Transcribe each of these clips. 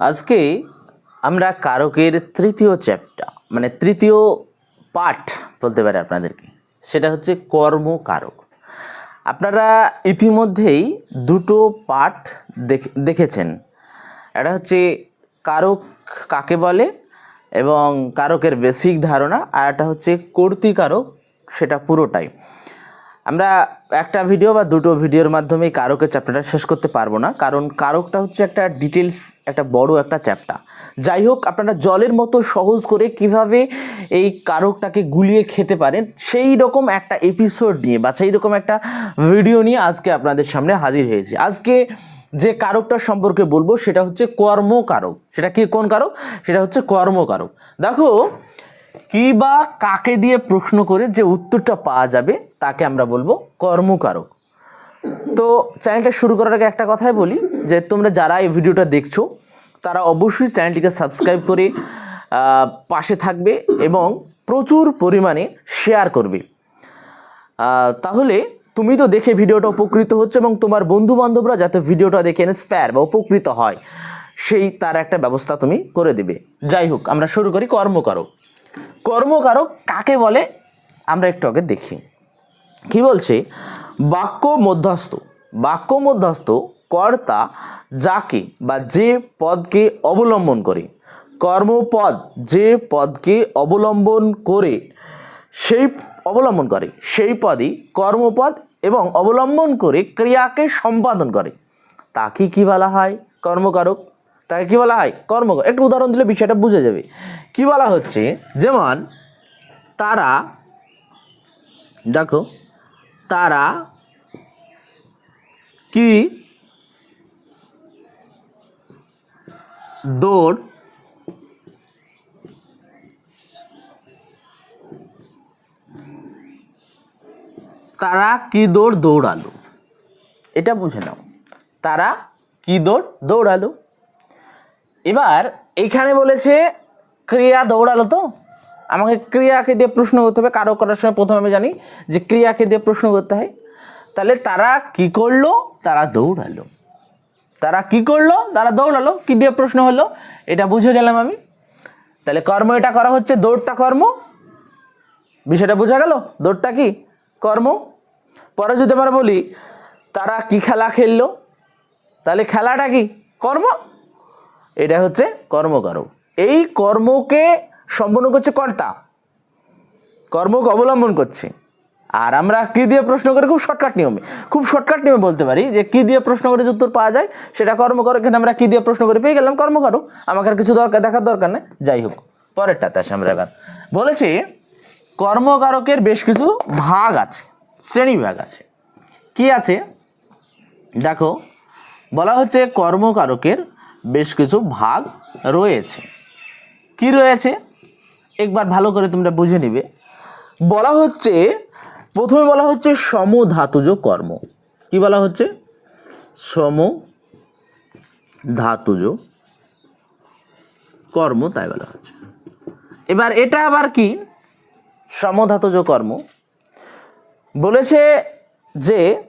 আজকে আমরা কারকের তৃতীয় চ্যাপ্টার মানে তৃতীয় পাঠ বলতে পারি আপনাদেরকে। সেটা হচ্ছে কর্মকারক আপনারা ইতিমধ্যেই দুটো পাঠ দেখে, দেখেছেন। এটা হচ্ছে কারক কাকে বলে এবং কারকের বেসিক ধারণা, আর একটা হচ্ছে কর্তিকারক, সেটা পুরোটাই। আমরা একটা ভিডিও বা দুটো ভিডিওর মাধ্যমে কারকের চ্যাপ্টারটা শেষ করতে পারব না। কারণ কারকটা হচ্ছে একটা ডিটেলস একটা বড় একটা চ্যাপ্টার যাই হোক, আপনারা জলের মতো সহজ করে কীভাবে এই কারকটাকে গুলিয়ে খেতে পারেন, সেই রকম একটা এপিসোড নিয়ে বা সেই রকম একটা ভিডিও নিয়ে আজকে আপনাদের সামনে হাজির হয়েছে। আজকে যে কারকটার সম্পর্কে বলব, সেটা হচ্ছে কর্মকারক। সেটা কি কোন কারক? সেটা হচ্ছে কর্মকারক। দেখো কি বা কাকে দিয়ে প্রশ্ন করে যে উত্তরটা পাওয়া যাবে, তাকে আমরা বলব কর্মকারক। তো চ্যানেলটা শুরু করার আগে একটা কথাই বলি, যে তোমরা যারা এই ভিডিওটা দেখছ, তারা অবশ্যই চ্যানেলটিকে সাবস্ক্রাইব করে পাশে থাকবে এবং প্রচুর পরিমাণে শেয়ার করবে। তাহলে তুমি তো দেখে ভিডিওটা উপকৃত হচ্ছে এবং তোমার বন্ধু বান্ধবরা যাতে ভিডিওটা দেখে ইন্সপায়ার বা উপকৃত হয়, সেই তার একটা ব্যবস্থা তুমি করে দেবে। যাই হোক, আমরা শুরু করি কর্মকারক। কর্মকারক কাকে বলে? আমরা একটু আগে দেখি। কি বলছে? বাক্য মধ্যস্থ। বাক্য মধ্যস্থ কর্তা যাকে বা যে পদকে অবলম্বন করে। কর্মপদ যে পদকে অবলম্বন করে, সেই অবলম্বন করে। সেই পদই কর্মপদ এবং অবলম্বন করে ক্রিয়াকে সম্পাদন করে। তাকে কি বলা হয় কর্মকারক? তাকে কি বলা হয়? কর্ম একটু উদাহরণ দিলে বিষয়টা বুঝে যাবে। কি বলা হচ্ছে? যেমন, তারা, দেখো, তারা কি? দৌড় তারা কি দৌড়? দৌড়ালো। এটা বুঝে নাও। তারা কি দৌড়? দৌড়ালো। এবার এইখানে বলেছে, ক্রিয়া দৌড়ালো তো? আমাকে ক্রিয়াকে দিয়ে প্রশ্ন করতে হবে, কারও করার সময় প্রথমে আমি জানি যে ক্রিয়াকে দিয়ে প্রশ্ন করতে হয়। তাহলে তারা কি করল? তারা দৌড়ালো। তারা কি করল? তারা দৌড়ালো। কি দিয়ে প্রশ্ন হলো? এটা বুঝে গেলাম আমি। তাহলে কর্ম এটা করা হচ্ছে, দৌড়টা কর্ম। বিষয়টা বোঝা গেল? দৌড়টা কি? কর্ম। পরে যদি আমরা বলি, তারা কি খেলা খেললো? তাহলে খেলাটা কি? কর্ম। এটা হচ্ছে কর্মকারক। এই কর্মকে সম্পন্ন করছে কর্তা। কর্মকে অবলম্বন করছে। আর আমরা কি দিয়ে প্রশ্ন করি? খুব শর্টকাট নিয়মে। খুব শর্টকাট নিয়মে বলতে পারি যে কি দিয়ে প্রশ্ন করে উত্তর পাওয়া যায়? সেটা কর্মকারক এখানে আমরা কি দিয়ে প্রশ্ন করে? পেয়ে গেলাম কর্মকারক। আমাকে আর কিছু দরকার, দেখার দরকার নেই। যাই হোক, পরেরটাতে আসি আমরা এবার। বলেছি, কর্মকারকের বেশ কিছু ভাগ আছে, শ্রেণি ভাগ আছে। কি আছে? দেখো, বলা হচ্ছে কর্মকারকের বেশ কিছু ভাগ রয়েছে। কি রয়েছে? একবার ভালো করে তোমরা বুঝে নিবে। বলা হচ্ছে, প্রথমে বলা হচ্ছে সমধাতুজ কর্ম। কি বলা হচ্ছে? সম ধাতুজ কর্ম তাই বলা হচ্ছে। এবার এটা আবার কি? সমধাতুজ কর্ম। বলেছে যে,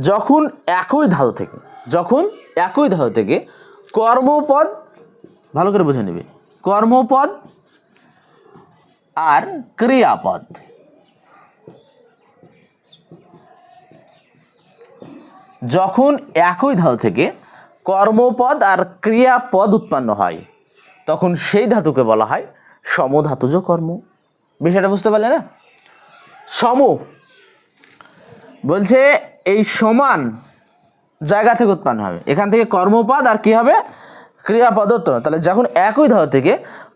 যখন একই ধাতু থেকে, যখন একই ধাতু থেকে কর্মপদ, ভালো করে বুঝে নেবে, কর্মপদ আর ক্রিয়াপদ। যখন একই ধাতু থেকে কর্মপদ আর ক্রিয়াপদ উৎপন্ন হয়, তখন সেই ধাতুকে বলা হয় সমধাতুজ কর্ম। বিষয়টা বুঝতে পারলে না? সম বলছে এই সমান জায়গা থেকে উৎপন্ন হবে। এখান থেকে কর্মপদ আর কি হবে? ক্রিয়াপদ উৎপন্ন। তাহলে যখন একই ধাতু থেকে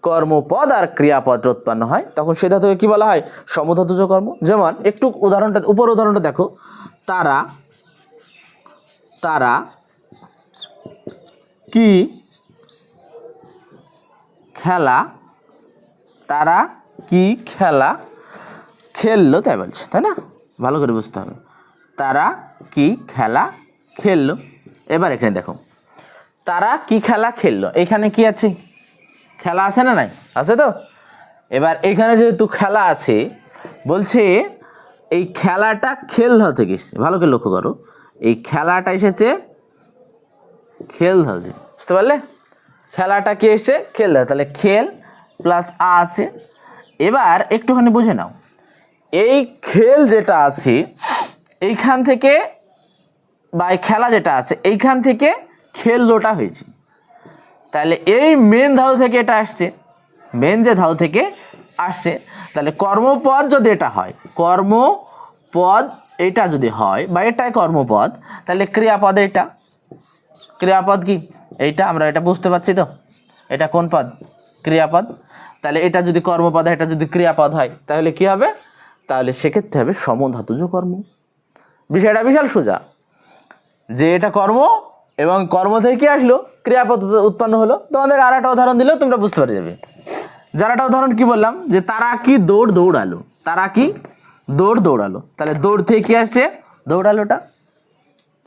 কর্মপদ আর ক্রিয়াপদ উৎপন্ন হয়, তখন সেই ধাতুকে কি বলা হয়? সমধাতুজ কর্ম। যেমন একটু উদাহরণটা, উপর উদাহরণটা দেখো। তারা তারা কি? খেলা, তারা কি খেলা? খেললো, তাই বলছে, তাই না? ভালো করে বুঝতে হবে। তারা কি খেলা খেললো। এবার এখানে দেখো। তারা কি খেলা খেললো? এখানে কি আছে? খেলা আছে না নাই? আছে তো? এবার এখানে যেহেতু খেলা আছে, বলছে এই খেলাটা খেল ধাও থেকে এসছে। ভালো করে লক্ষ্য করো। এই খেলাটা এসেছে খেল ধাও থেকে। বুঝতে পারলে? খেলাটা কি এসছে? খেল তাহলে খেল প্লাস আ আছে। এবার একটুখানি বুঝে নাও। এই খেল যেটা আছে, এইখান থেকে বা এই খেলা যেটা আছে, এইখান থেকে খেললোটা হয়েছে। তাহলে এই মেন ধাতু থেকে এটা আসছে। মেন যে ধাতু থেকে আসছে, তাহলে কর্মপদ যদি এটা হয়, কর্মপদ এটা যদি হয়, বা এটাই কর্মপদ, তাহলে ক্রিয়াপদ এটা। ক্রিয়াপদ কি? এইটা আমরা এটা বুঝতে পারছি তো। এটা কোন পদ? ক্রিয়াপদ। তাহলে এটা যদি কর্মপদ এটা যদি ক্রিয়াপদ হয়, তাহলে কি হবে? তাহলে সেক্ষেত্রে হবে সমধাতুজ কর্ম। বিষয়টা বিশাল সোজা। যে এটা কর্ম এবং কর্ম থেকে কি আসলো? ক্রিয়াপদ উৎপন্ন হলো। তোমাদের আর একটা উদাহরণ দিলেও তোমরা বুঝতে পারে যাবে। যার একটা উদাহরণ কি বললাম? যে তারা কি দৌড় দৌড়ালো? তারা কি দৌড় দৌড়ালো? তাহলে দৌড় থেকে কি আসছে? দৌড়ালোটা।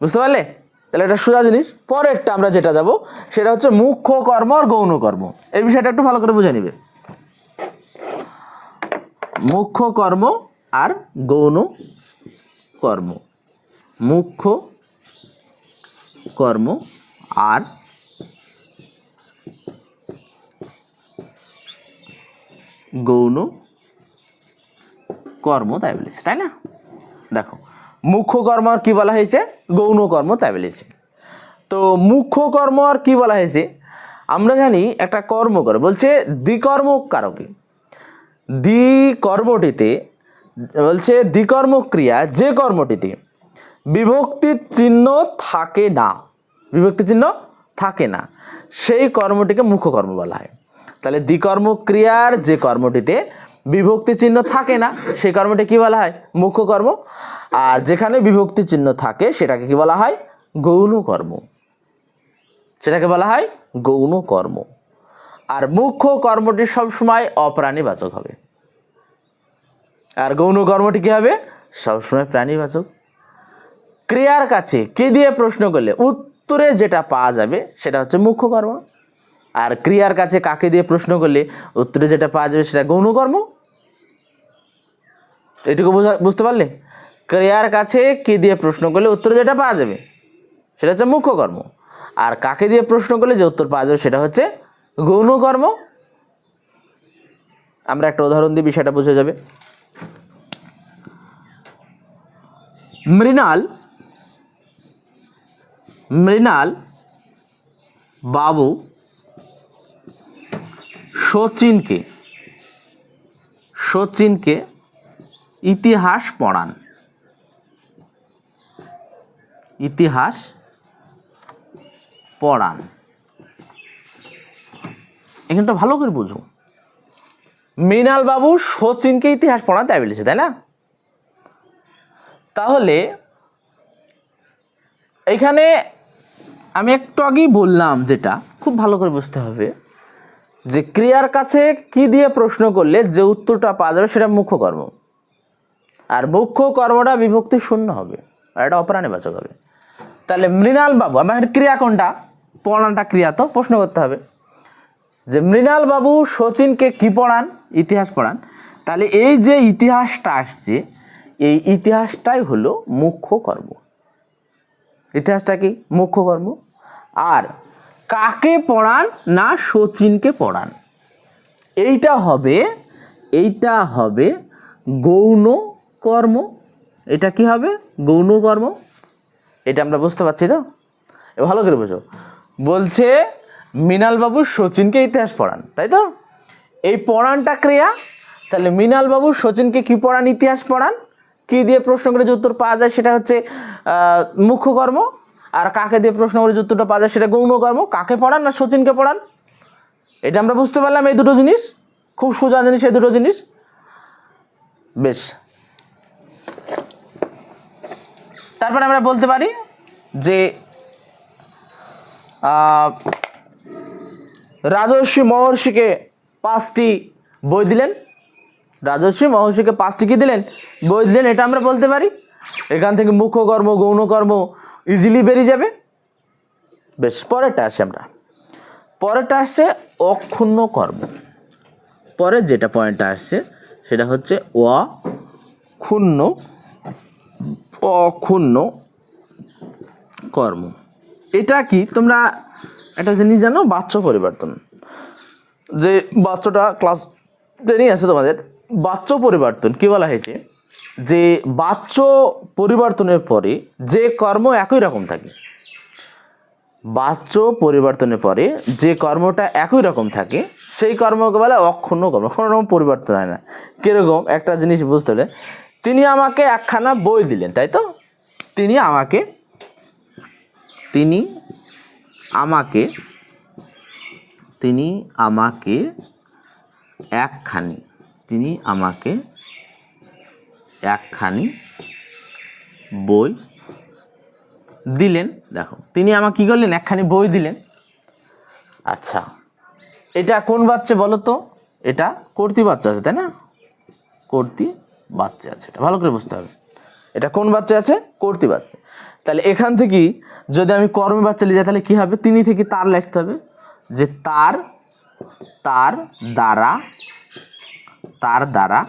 বুঝতে পারলে? তাহলে এটা সোজা জিনিস। পরেরটা আমরা যেটা যাব, সেটা হচ্ছে মুখ্য কর্ম আর গৌণ কর্ম। এই বিষয়টা একটু ভালো করে বুঝে নিবে। মুখ্য কর্ম আর গৌণ কর্ম। মুখ্য কর্ম আর গৌণ কর্ম তাই বলেছে, তাই না? দেখো, মুখ্য কর্ম আর কি বলা হয়েছে? গৌণ কর্ম তাই বলেছে। তো মুখ্য কর্ম আর কি বলা হয়েছে? আমরা জানি একটা কর্ম করে, বলছে দ্বিকর্ম কারকে দ্বিকর্মটিতে, বলছে দ্বিকর্ম ক্রিয়া যে কর্মটিতে বিভক্তির চিহ্ন থাকে না। বিভক্তি চিহ্ন থাকে না। সেই কর্মটিকে মুখ্য কর্ম বলা হয়। তাহলে দ্বিকর্ম ক্রিয়ার যে কর্মটিতে বিভক্তি চিহ্ন থাকে না, সেই কর্মটি কি বলা হয়? মুখ্য কর্ম আর যেখানে বিভক্তি চিহ্ন থাকে, সেটাকে কি বলা হয়? গৌণ কর্ম সেটাকে বলা হয় গৌণ কর্ম আর মুখ্য কর্মটি সবসময় অপ্রাণীবাচক হবে। আর গৌণ কর্মটি কি হবে? সবসময় প্রাণীবাচক। ক্রিয়ার কাছে কে দিয়ে প্রশ্ন করলে? উত্তরে যেটা পাওয়া যাবে সেটা হচ্ছে মুখ্য কর্ম। আর ক্রিয়ার কাছে কাকে দিয়ে প্রশ্ন করলে উত্তরে যেটা পাওয়া যাবে সেটা গৌণ কর্ম। এটুকু বোঝা- বুঝতে পারলে? ক্রিয়ার কাছে কে দিয়ে প্রশ্ন করলে উত্তরে যেটা পাওয়া যাবে সেটা হচ্ছে মুখ্য কর্ম। আর কাকে দিয়ে প্রশ্ন করলে যে উত্তর পাওয়া যাবে সেটা হচ্ছে গৌণ কর্ম। আমরা একটা উদাহরণ দিই বিষয়টা বোঝা যাবে। মৃণাল মৃণাল বাবু সচিনকে সচিনকে ইতিহাস পড়ান। ইতিহাস পড়ান। এখানটা ভালো করে বুঝো। মৃণাল বাবু সচিনকে ইতিহাস পড়ান তাই বলেছে, তাই না? তাহলে এখানে আমি একটু আগেই বললাম যেটা, খুব ভালো করে বুঝতে হবে, যে ক্রিয়ার কাছে কি দিয়ে প্রশ্ন করলে যে উত্তরটা পাওয়া যাবে সেটা মুখ্য কর্ম। আর মুখ্য কর্মটা বিভক্তি শূন্য হবে, আর এটা অপরাণীবাচক হবে। তাহলে মৃণাল বাবু আমার ক্রিয়া কোনটা? পড়ানটা ক্রিয়া, তো প্রশ্ন করতে হবে। যে মৃণাল বাবু সচিনকে কি পড়ান? ইতিহাস পড়ান। তাহলে এই যে ইতিহাসটা আসছে, এই ইতিহাসটাই হলো মুখ্য কর্ম। ইতিহাসটা কি? মুখ্য কর্ম। আর কাকে পড়ান না সচিনকে পড়ান? এইটা হবে এইটা হবে গৌণ কর্ম। এটা কি হবে? গৌণ কর্ম? এটা আমরা বুঝতে পারছি তো? ভালো করে বোঝো। বলছে, মৃণালবাবু সচিনকে ইতিহাস পড়ান, তাই তো? এই পড়ানটা ক্রিয়া, তাহলে মৃণালবাবু সচিনকে কি পড়ান, ইতিহাস পড়ান? কি দিয়ে প্রশ্ন করে যে উত্তর পাওয়া যায় সেটা হচ্ছে মুখ্য কর্ম আর কাকে দিয়ে প্রশ্ন করে যে উত্তরটা পাওয়া যায় সেটা গৌণ কর্ম। কাকে পড়ান না সচিনকে পড়ান? এটা আমরা বুঝতে পারলাম এই দুটো জিনিস। খুব সোজা জিনিস এই দুটো জিনিস। বেশ। তারপরে আমরা বলতে পারি যে রাজর্ষি মহর্ষিকে পাঁচটি বই দিলেন। রাজর্ষি মহর্ষিকে পাঁচটি কি দিলেন? বই দিলেন, এটা আমরা বলতে পারি। এখান থেকে মুখ্য কর্ম, গৌণ কর্ম ইজিলি বেরিয়ে যাবে? বেশ, পরেরটা আসে আমরা। পরেরটা আসছে অক্ষুণ্ণ কর্ম। পরের যেটা পয়েন্টটা আসছে সেটা হচ্ছে অক্ষুণ্ণ অক্ষুণ্ণ কর্ম। এটা কি? তোমরা একটা জিনিস জানো বাচ্চ পরিবর্তন। যে বাচ্চটা ক্লাস টেনই আছে তোমাদের বাচ্চ পরিবর্তন কি বলা হয়েছে? যে বাচ্চ পরিবর্তনের পরে যে কর্ম একই রকম থাকে। বাচ্চ পরিবর্তনের পরে যে কর্মটা একই রকম থাকে, সেই কর্মকে বলে অক্ষুণ্ণ কর্ম। কোনো রকম পরিবর্তন হয় না। কীরকম? একটা জিনিস বুঝতে হলে, তিনি আমাকে একখানা বই দিলেন, তাই তো? তিনি আমাকে তিনি আমাকে তিনি আমাকে একখানি, তিনি আমাকে একখানি বই দিলেন। দেখো, তিনি আমাকে কী করলেন? একখানি বই দিলেন। আচ্ছা এটা কোন বাচ্চা বলো তো এটা কর্তি বাচ্চা আছে, তাই না? কর্তি বাচ্চা আছে, এটা ভালো করে বুঝতে হবে। এটা কোন বাচ্চা আছে? কর্তি বাচ্চা। তাহলে এখান থেকেই যদি আমি কর্মী বাচ্চা নিয়ে যাই, তাহলে কী হবে? তিনি থেকে তার লিখতে হবে যে তার তার দ্বারা তার দ্বারা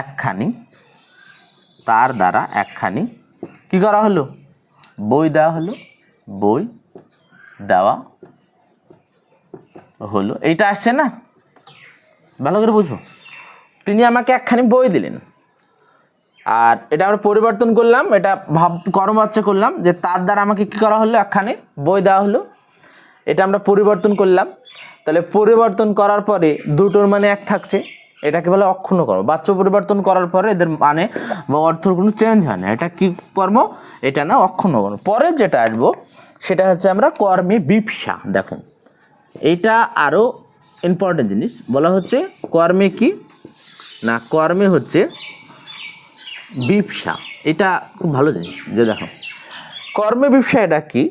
একখানি তার দ্বারা একখানি কি করা হলো? বই দেওয়া হলো। বই দেওয়া হলো। এইটা আসছে না? ভালো করে বুঝো। তিনি আমাকে একখানি বই দিলেন। আর এটা আমরা পরিবর্তন করলাম, এটা ভাব কর্মবাচ্চা করলাম, যে তার দ্বারা আমাকে কি করা হলো? একখানে বই দেওয়া হলো। এটা আমরা পরিবর্তন করলাম। তাহলে পরিবর্তন করার পরে দুটোর মানে এক থাকছে। এটাকে বলে অক্ষুণ্ণ কর্ম বাচ্চ পরিবর্তন করার পরে এদের মানে বা অর্থর কোনো চেঞ্জ হয় না। এটা কি কর্ম? এটা না অক্ষুণ্ণ কর্ম পরে যেটা আসব, সেটা হচ্ছে আমরা কর্মে বিপসা দেখুন, এইটা আরও ইম্পর্টেন্ট জিনিস। বলা হচ্ছে কর্মে কি? না, কর্মে হচ্ছে বিপসা এটা খুব ভালো জিনিস। যে দেখো, কর্মে বিপসা এটা কি?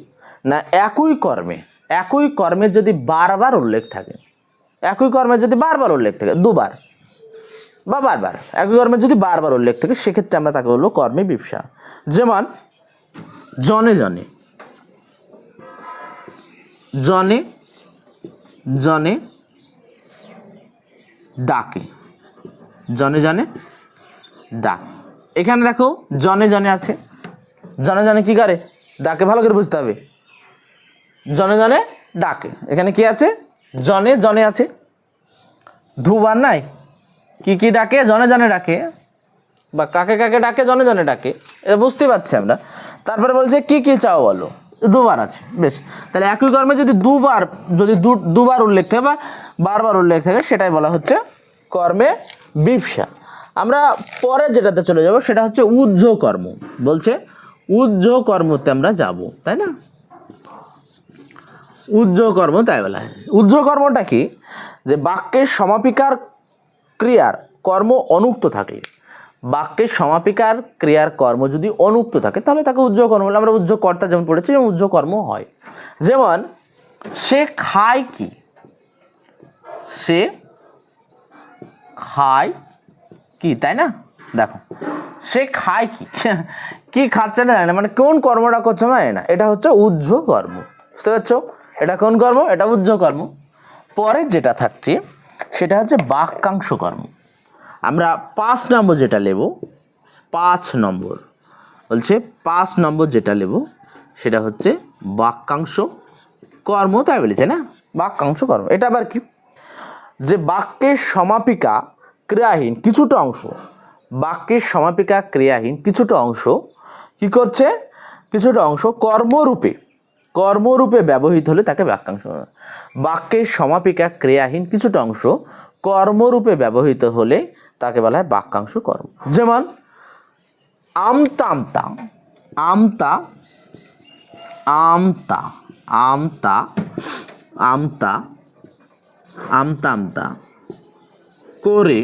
না, একই কর্মে একই কর্মে যদি বারবার উল্লেখ থাকে, একই কর্মে যদি বারবার উল্লেখ থাকে, দুবার। বা বারবার। একই কর্মে যদি বারবার উল্লেখ থাকে, সেক্ষেত্রে আমরা তাকে বলব কর্মে বিপসা যেমন, জনে জনে। জনে জনে ডাকে। জনে জনে ডাক। এখানে দেখো, জনে জনে আছে। জনে জনে কি করে? ডাকে, ভালো করে বুঝতে হবে। জনে জনে ডাকে। এখানে কি আছে? জনে জনে আছে। দুবার নাই? কি কি ডাকে? জনে জনে ডাকে। বা কাকে কাকে ডাকে? জনে জনে ডাকে। এটা বুঝতে পারছি আমরা। তারপরে বলছে, কি কি চাও বলো? দুবার আছে, বেশ। তাহলে একই কর্মে যদি দুবার যদি দুবার উল্লেখ থাকে বা বারবার উল্লেখ থাকে, সেটাই বলা হচ্ছে কর্মে বিপসা আমরা পরে যেটাতে চলে যাব, সেটা হচ্ছে উজ্জ কর্ম। বলছে, উজ্জ কর্মতে আমরা যাব, তাই না? উজ্জ কর্ম তাই বলা হয়। উজ্জ কর্মটা কি? যে বাক্যের সমাপিকার ক্রিয়ার কর্ম অনুক্ত থাকে। বাক্যের সমাপিকার ক্রিয়ার কর্ম যদি অনুক্ত থাকে, তাহলে তাকে উজ্জ কর্ম বলে। আমরা উজ্জ কর্তা যেমন পড়েছি যেমন উজ্জ কর্ম হয়। যেমন, সে খায় কি? সে খায় কি, তাই না? দেখো, সে খায় কি? কি খাচ্ছে না জানে না মানে কোন কর্মটা করছে না জানে না। এটা হচ্ছে উজ্জ কর্ম। বুঝতে পারছ? এটা কোন কর্ম? এটা উজ্জ কর্ম। পরে যেটা থাকছে সেটা হচ্ছে বাক্যাংশ কর্ম আমরা পাঁচ নম্বর যেটা নেব পাঁচ নম্বর, বলছে পাঁচ নম্বর যেটা নেব সেটা হচ্ছে বাক্যাংশ কর্ম তাই বলেছে না? বাক্যাংশ কর্ম এটা আবার কি? যে বাক্যের সমাপিকা ক্রিয়াহীন কিছুটা অংশ, বাক্যের সমাপিকা ক্রিয়াহীন কিছুটা অংশ কি করছে? কিছুটা অংশ কর্মরূপে। কর্মরূপে ব্যবহৃত হলে তাকে বাক্যাংশ বাক্যের সমাপিকা ক্রিয়াহীন কিছুটা অংশ কর্মরূপে ব্যবহৃত হলে তাকে বলা হয় বাক্যাংশ কর্ম। যেমন, আমতা আমতা আমতা আমতা আমতা আমতা আমতা আমতা করে,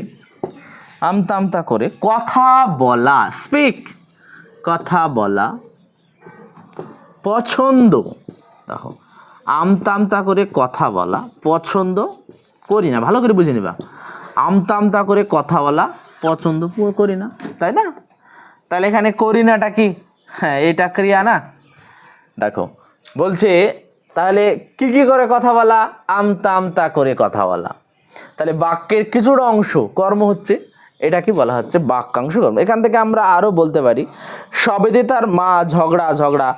আমতা আমতা করে কথা বলা স্পিক কথা বলা পছন্দ। দেখো, আমতা আমতা করে কথা বলা পছন্দ করি না। ভালো করে বুঝে নিবা। আমতা আমতা করে কথা বলা পছন্দ করি না। তাই না? তাহলে এখানে করি নাটা কি? হ্যাঁ এটা ক্রিয়া না। দেখো, বলছে, তাহলে কি কি করে কথা বলা? আমতা আমতা করে কথা বলা। তাহলে বাক্যের কিছুটা অংশ, কর্ম হচ্ছে এটা কি বলা হচ্ছে? বাক্যাংশ কর্ম এখান থেকে আমরা আরও বলতে পারি, সবেদে তার মা ঝগড়া ঝগড়া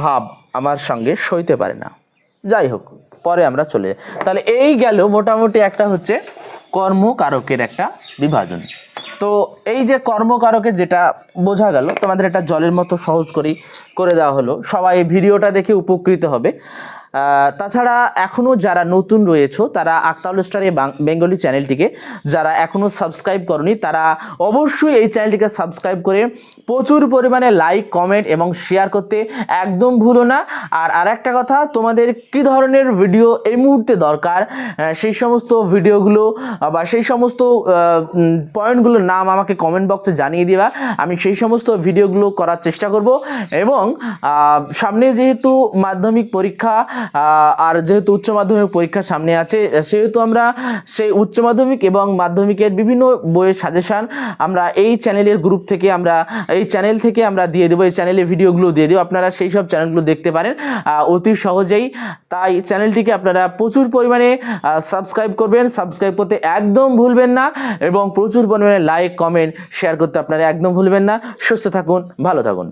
ভাব আমার সঙ্গে সইতে পারে না। যাই হোক, পরে আমরা চলে যাই। তাহলে এই গেল মোটামুটি একটা হচ্ছে কর্মকারকের একটা বিভাজন। তো এই যে কর্মকারকের যেটা বোঝা গেল, তোমাদের এটা জলের মতো সহজ করেই করে দেওয়া হলো। সবাই এই ভিডিওটা দেখে উপকৃত হবে। তাছাড়া এখনও যারা নতুন রয়েছে, তারা আক্তাউল স্টার এই বেঙ্গলি চ্যানেলটিকে যারা এখনও সাবস্ক্রাইব করনি, তারা অবশ্যই এই চ্যানেলটিকে সাবস্ক্রাইব করে প্রচুর পরিমাণে লাইক, কমেন্ট এবং শেয়ার করতে একদম ভুলো না। আর আরেকটা কথা, তোমাদের কি ধরনের ভিডিও এই মুহূর্তে দরকার? সেই সমস্ত ভিডিওগুলো বা সেই সমস্ত পয়েন্টগুলোর নাম আমাকে কমেন্ট বক্সে জানিয়ে দিবা। আমি সেই সমস্ত ভিডিওগুলো করার চেষ্টা করব এবং সামনে যেহেতু মাধ্যমিক পরীক্ষা আর যেহেতু উচ্চ মাধ্যমিক পরীক্ষা সামনে আছে, সেহেতু আমরা সেই উচ্চ মাধ্যমিক এবং মাধ্যমিকের বিভিন্ন বইয়ের সাজেশান আমরা এই চ্যানেলের গ্রুপ থেকে আমরা, এই চ্যানেল থেকে আমরা দিয়ে দেবো, এই চ্যানেলে ভিডিওগুলো দিয়ে দেবো। আপনারা সেই সব চ্যানেলগুলো দেখতে পারেন অতি সহজেই। তাই চ্যানেলটিকে আপনারা প্রচুর পরিমাণে সাবস্ক্রাইব করবেন। সাবস্ক্রাইব করতে একদম ভুলবেন না এবং প্রচুর পরিমাণে লাইক কমেন্ট শেয়ার করতে আপনারা একদম ভুলবেন না। সুস্থ থাকুন, ভালো থাকুন।